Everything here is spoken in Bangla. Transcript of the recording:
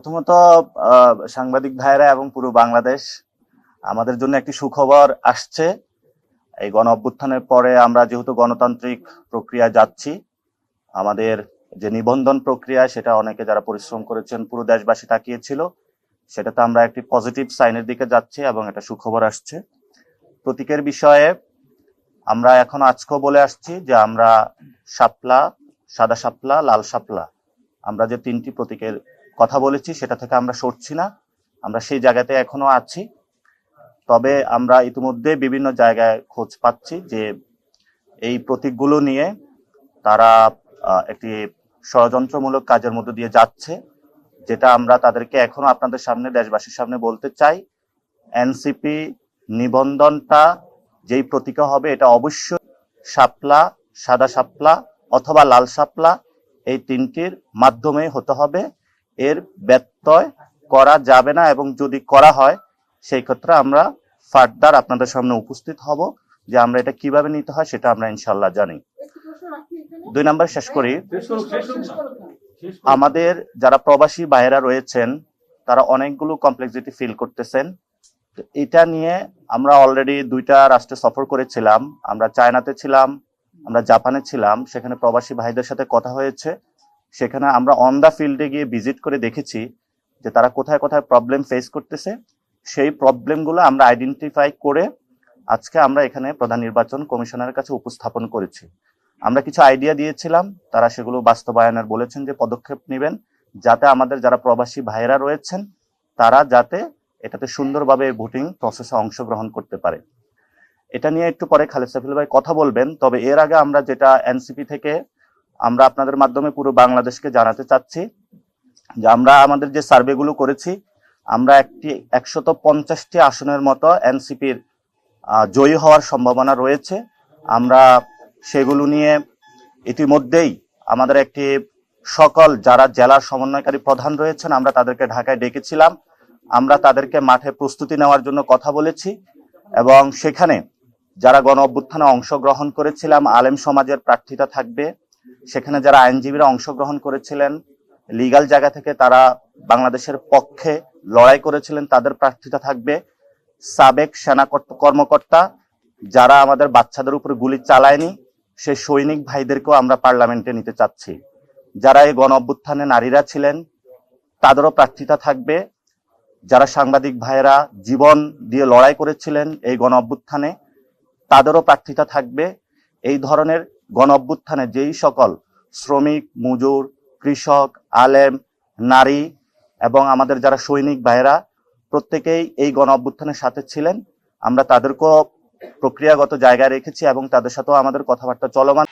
প্রথমত সাংবাদিক ভাইরা এবং পুরো বাংলাদেশ আমাদের জন্য একটি সুখবর আসছে। এই গণ অভ্যুত্থানের পরে আমরা যেহেতু গণতান্ত্রিক প্রক্রিয়া যাচ্ছি, আমাদের যে নিবন্ধন প্রক্রিয়া, সেটা অনেকে যারা পরিশ্রম করেছেন পুরো দেশবাসী তাকিয়েছিল, সেটাতে আমরা একটি পজিটিভ সাইনের দিকে যাচ্ছি এবং এটা সুখবর আসছে। প্রতীকের বিষয়ে আমরা এখন আজকেও বলে আসছি যে আমরা শাপলা, সাদা শাপলা, লাল শাপলা, আমরা যে তিনটি প্রতীকের কথা বলেছি, সেটা থেকে আমরা সরছি না। আমরা সেই জায়গাতে এখনও আছি। তবে আমরা ইতিমধ্যে বিভিন্ন জায়গায় খোঁজ পাচ্ছি যে এই প্রতীকগুলো নিয়ে তারা একটি ষড়যন্ত্রমূলক কাজের মধ্যে দিয়ে যাচ্ছে, যেটা আমরা তাদেরকে এখনও আপনাদের সামনে, দেশবাসীর সামনে বলতে চাই। এনসিপি নিবন্ধনটা যেই প্রতীকে হবে, এটা অবশ্যই শাপলা, সাদা শাপলা অথবা লাল শাপলা এই তিনটির মাধ্যমে হতে হবে। এর ব্যত্যয় করা যাবে না এবং যদি করা হয় সেই ক্ষেত্রে আমরা ফার্দার আপনাদের সামনে উপস্থিত হব যে আমরা এটা কীভাবে নিতে হয় সেটা আমরা ইনশাল্লাহ জানি। দুই নম্বর শেষ করি। আমাদের যারা প্রবাসী বাইরা রয়েছেন তারা অনেকগুলো কমপ্লেক্সিটি ফিল করতেছেন। তো এটা নিয়ে আমরা অলরেডি দুইটা রাষ্ট্রে সফর করেছিলাম। আমরা চায়নাতে ছিলাম আমরা জাপানে ছিলাম সেখানে প্রবাসী ভাইদের সাথে কথা হয়েছে। সেখানে আমরা অন দ্য ফিল্ডে গিয়ে ভিজিট করে দেখেছি যে তারা কোথায় কোথায় প্রবলেম ফেস করতেছে। সেই প্রবলেমগুলো আমরা আইডেন্টিফাই করে আজকে আমরা এখানে প্রধান নির্বাচন কমিশনের কাছে উপস্থাপন করেছি। আমরা কিছু আইডিয়া দিয়েছিলাম, তারা সেগুলো বাস্তবায়নের বলেছেন যে পদক্ষেপ নেবেন যাতে আমাদের যারা প্রবাসী ভাইয়েরা রয়েছেন, তারা যাতে এটাতে সুন্দরভাবে ভোটিং প্রসেসে অংশগ্রহণ করতে পারে। এটা নিয়ে একটু পরে খালেদ সাফিল ভাই কথা বলবেন, তবে এর আগে আমরা যেটা এনসিপি থেকে আমরা আপনাদের মাধ্যমে পুরো বাংলাদেশকে জানাতে চাচ্ছি যে আমরা আমাদের যে সার্ভেগুলো করেছি, আমরা একটি একশত পঞ্চাশটি আসনের মতো এনসিপির জয়ী হওয়ার সম্ভাবনা রয়েছে। আমরা সেগুলো নিয়ে ইতিমধ্যেই আমাদের একটি সকল যারা জেলার সমন্বয়কারী প্রধান রয়েছেন, আমরা তাদেরকে ঢাকায় ডেকেছিলাম। আমরা তাদেরকে মাঠে প্রস্তুতি নেওয়ার জন্য কথা বলেছি এবং সেখানে যারা গণ অভ্যুত্থানে অংশগ্রহণ করেছিলাম, আলেম সমাজের প্রার্থীতা থাকবে। সেখানে যারা আইনজীবীরা অংশগ্রহণ করেছিলেন লিগাল জায়গা থেকে তারা বাংলাদেশের পক্ষে লড়াই করেছিলেন, তাদের প্রার্থীতা থাকবে। সাবেক সেনা কর্মকর্তা যারা আমাদের বাচ্চাদের উপর গুলি চালায়নি, সেই সৈনিক ভাইদেরকেও আমরা পার্লামেন্টে নিতে চাচ্ছি। যারা এই গণ অভ্যুত্থানে নারীরা ছিলেন, তাদেরও প্রার্থিতা থাকবে। যারা সাংবাদিক ভাইয়েরা জীবন দিয়ে লড়াই করেছিলেন এই গণ অভ্যুত্থানে, তাদেরও প্রার্থিতা থাকবে। এই ধরনের গণ অভ্যুত্থানে যেই সকল শ্রমিক, মজুর, কৃষক, আলেম, নারী এবং আমাদের যারা সৈনিক ভাইয়েরা, প্রত্যেকেই এই গণ অভ্যুত্থানের সাথে ছিলেন। আমরা তাদেরকেও প্রক্রিয়াগত জায়গায় রেখেছি এবং তাদের সাথেও আমাদের কথাবার্তা চলমান।